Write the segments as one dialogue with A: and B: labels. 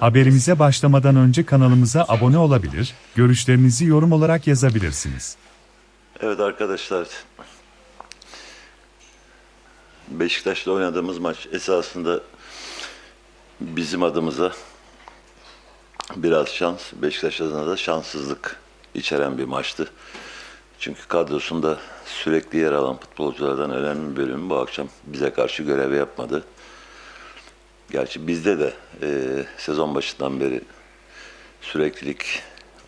A: Haberimize başlamadan önce kanalımıza abone olabilir, görüşlerinizi yorum olarak yazabilirsiniz.
B: Evet arkadaşlar. Beşiktaş'la oynadığımız maç esasında bizim adımıza biraz şans, Beşiktaş adına da şanssızlık içeren bir maçtı. Çünkü kadrosunda sürekli yer alan futbolculardan önemli bir bölümü bu akşam bize karşı görev yapmadı. Gerçi bizde de e, sezon başından beri süreklilik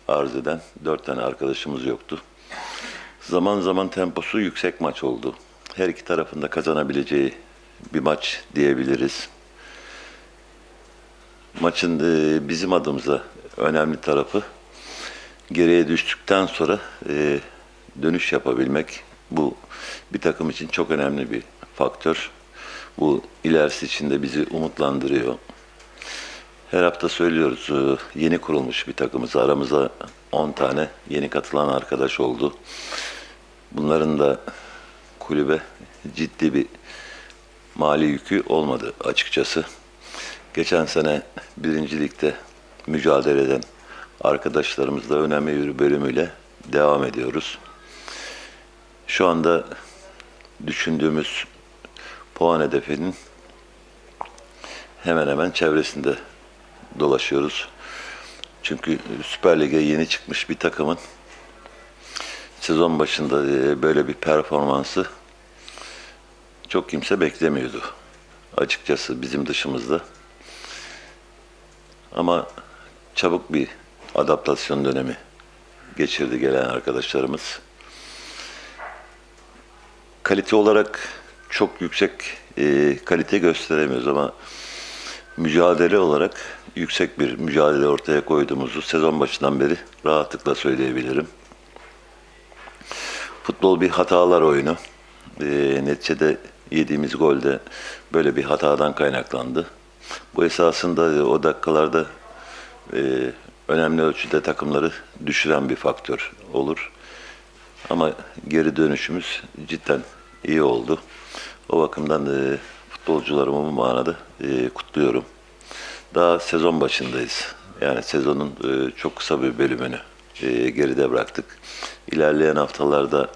B: arz eden dört tane arkadaşımız yoktu. Zaman zaman temposu yüksek maç oldu. Her iki tarafında kazanabileceği bir maç diyebiliriz. Maçın e, bizim adımıza önemli tarafı geriye düştükten sonra e, dönüş yapabilmek. Bu bir takım için çok önemli bir faktör. Bu ilerisi için de bizi umutlandırıyor. Her hafta söylüyoruz e, yeni kurulmuş bir takımız. Aramıza 10 tane yeni katılan arkadaş oldu. Bunların da kulübe ciddi bir mali yükü olmadı açıkçası. Geçen sene birincilikte mücadele eden arkadaşlarımızla önemli bir bölümüyle devam ediyoruz. Şu anda düşündüğümüz puan hedefinin hemen hemen çevresinde dolaşıyoruz. Çünkü Süper Lig'e yeni çıkmış bir takımın sezon başında e, böyle bir performansı çok kimse beklemiyordu. Açıkçası bizim dışımızda. Ama çabuk bir adaptasyon dönemi geçirdi gelen arkadaşlarımız. Kalite olarak çok yüksek e, kalite gösteremiyoruz ama mücadele olarak yüksek bir mücadele ortaya koyduğumuzu sezon başından beri rahatlıkla söyleyebilirim. Futbol bir hatalar oyunu. E, neticede yediğimiz gol de böyle bir hatadan kaynaklandı. Bu esasında e, o dakikalarda e, önemli ölçüde takımları düşüren bir faktör olur. Ama geri dönüşümüz cidden iyi oldu. O bakımdan e, futbolcularımı bu manada e, kutluyorum. Daha sezon başındayız. Yani sezonun e, çok kısa bir bölümünü e, geride bıraktık. İlerleyen haftalarda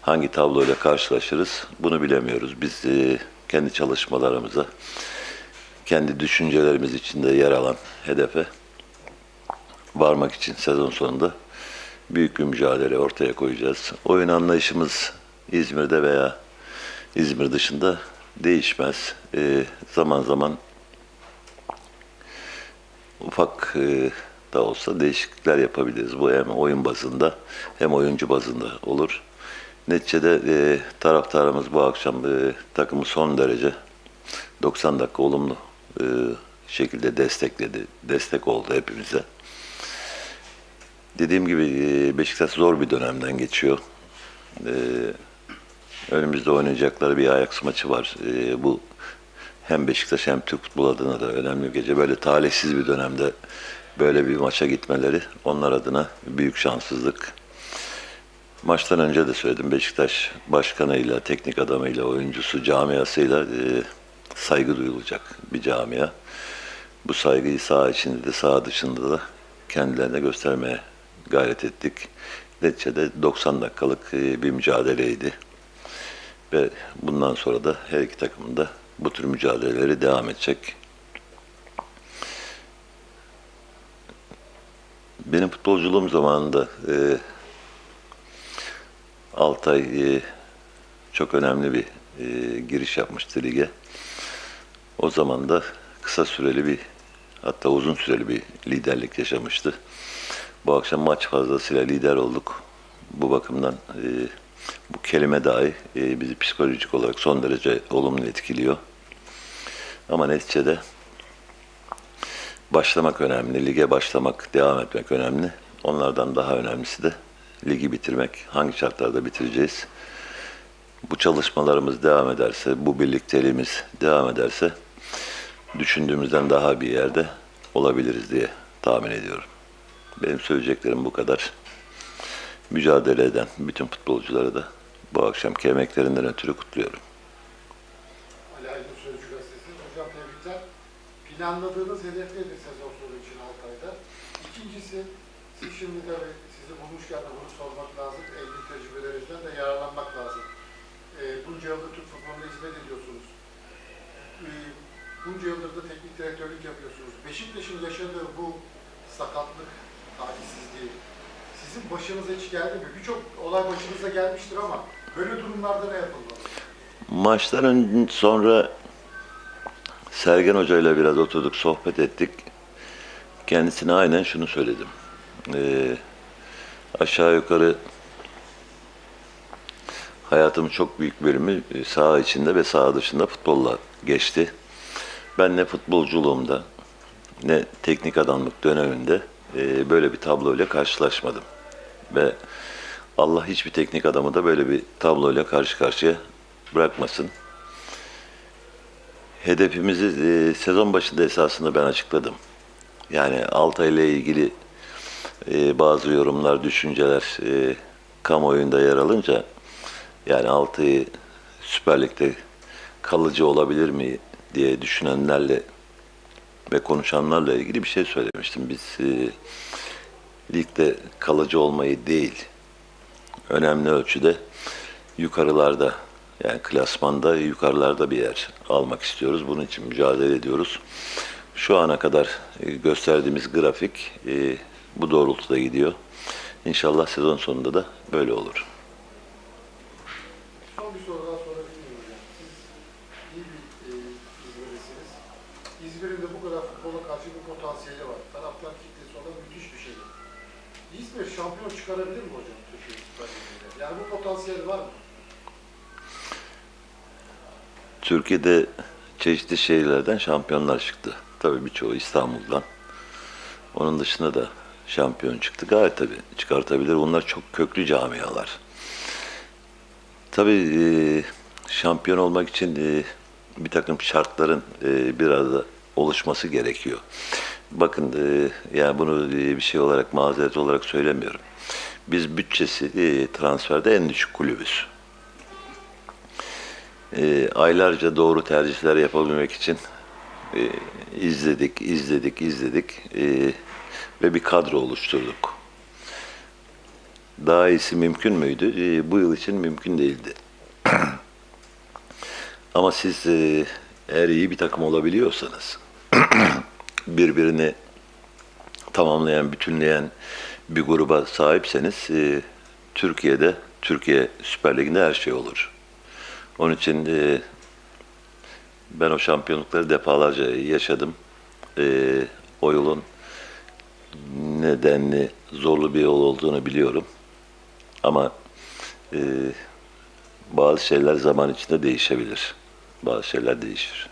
B: hangi tabloyla karşılaşırız bunu bilemiyoruz. Biz e, kendi çalışmalarımıza, kendi düşüncelerimiz içinde yer alan hedefe varmak için sezon sonunda büyük bir mücadele ortaya koyacağız. Oyun anlayışımız İzmir'de veya İzmir dışında değişmez. E, zaman zaman ufak e, da olsa değişiklikler yapabiliriz. Bu hem oyun bazında hem oyuncu bazında olur. Neticede e, taraftarımız bu akşam e, takımı son derece 90 dakika olumlu e, şekilde destekledi. Destek oldu hepimize. Dediğim gibi e, Beşiktaş zor bir dönemden geçiyor. E, önümüzde oynayacakları bir Ajax maçı var. E, bu hem Beşiktaş hem Türk futbol adına da önemli bir gece. Böyle talihsiz bir dönemde böyle bir maça gitmeleri onlar adına büyük şanssızlık. Maçtan önce de söyledim Beşiktaş başkanıyla, teknik adamıyla, oyuncusu, camiasıyla e, saygı duyulacak bir camia. Bu saygıyı saha içinde de saha dışında da kendilerine göstermeye gayret ettik. Neticede 90 dakikalık e, bir mücadeleydi. Ve bundan sonra da her iki takımın da bu tür mücadeleleri devam edecek. Benim futbolculuğum zamanında e, Altay e, çok önemli bir e, giriş yapmıştı lige. O zaman da kısa süreli bir hatta uzun süreli bir liderlik yaşamıştı. Bu akşam maç fazlasıyla lider olduk. Bu bakımdan e, bu kelime dahi e, bizi psikolojik olarak son derece olumlu etkiliyor. Ama neticede başlamak önemli, lige başlamak, devam etmek önemli. Onlardan daha önemlisi de ligi bitirmek. Hangi şartlarda bitireceğiz? Bu çalışmalarımız devam ederse, bu birlikteliğimiz devam ederse düşündüğümüzden daha bir yerde olabiliriz diye tahmin ediyorum. Benim söyleyeceklerim bu kadar. Mücadele eden bütün futbolcuları da bu akşamki emeklerinden ötürü kutluyorum.
C: Ali Aydın Sözcü Gazetesi. Hocam tebrikler. Planladığınız hedef nedir sezon sonu için Altay'da? İkincisi, siz şimdi tabii sizi bulmuşken de bunu sormak lazım. Evlilik tecrübelerinizden de yararlanmak lazım. E, bunca yıldır Türk futboluna hizmet ediyorsunuz. E, bunca yıldır da teknik direktörlük yapıyorsunuz. Beşiktaş'ın yaşadığı bu sakatlık, talihsizliği sizin başınıza hiç geldi mi? Birçok olay başınıza gelmiştir ama böyle durumlarda ne yapılmalı?
B: Maçların sonra Sergen Hoca ile biraz oturduk, sohbet ettik. Kendisine aynen şunu söyledim. Ee, aşağı yukarı hayatımın çok büyük bölümü e, saha içinde ve saha dışında futbolla geçti. Ben ne futbolculuğumda ne teknik adamlık döneminde e, böyle bir tabloyla karşılaşmadım. Ve Allah hiçbir teknik adamı da böyle bir tabloyla karşı karşıya bırakmasın. Hedefimizi e, sezon başında esasında ben açıkladım. Yani Altay ile ilgili e, bazı yorumlar, düşünceler e, kamuoyunda yer alınca yani Altay'ı Süper Lig'de kalıcı olabilir mi diye düşünenlerle ve konuşanlarla ilgili bir şey söylemiştim. Biz e, ligde kalıcı olmayı değil, önemli ölçüde yukarılarda yani klasmanda yukarılarda bir yer almak istiyoruz. Bunun için mücadele ediyoruz. Şu ana kadar e, gösterdiğimiz grafik e, bu doğrultuda gidiyor. İnşallah sezon sonunda da böyle olur.
C: E. İzmir'in de bu kadar futbola karşı bir potansiyeli var. Taraftar kitlesi olan müthiş bir şey. İzmir şampiyon çıkarabilir mi hocam Türkiye Süper? Yani bu potansiyeli var mı?
B: Türkiye'de çeşitli şehirlerden şampiyonlar çıktı. Tabii birçoğu İstanbul'dan. Onun dışında da şampiyon çıktı. Gayet tabii çıkartabilir. Bunlar çok köklü camialar. Tabii e, şampiyon olmak için e, bir takım şartların e, bir arada oluşması gerekiyor. Bakın e, yani bunu e, bir şey olarak mazeret olarak söylemiyorum. Biz bütçesi e, transferde en düşük kulübüz. Aylarca doğru tercihler yapabilmek için izledik, izledik, izledik ve bir kadro oluşturduk. Daha iyisi mümkün müydü? Bu yıl için mümkün değildi. Ama siz e, eğer iyi bir takım olabiliyorsanız, birbirini tamamlayan, bütünleyen bir gruba sahipseniz, e, Türkiye'de, Türkiye Süper Ligi'nde her şey olur. Onun için e, ben o şampiyonlukları defalarca yaşadım. E, o yolun nedenli zorlu bir yol olduğunu biliyorum. Ama e, bazı şeyler zaman içinde değişebilir. Bazı şeyler değişir.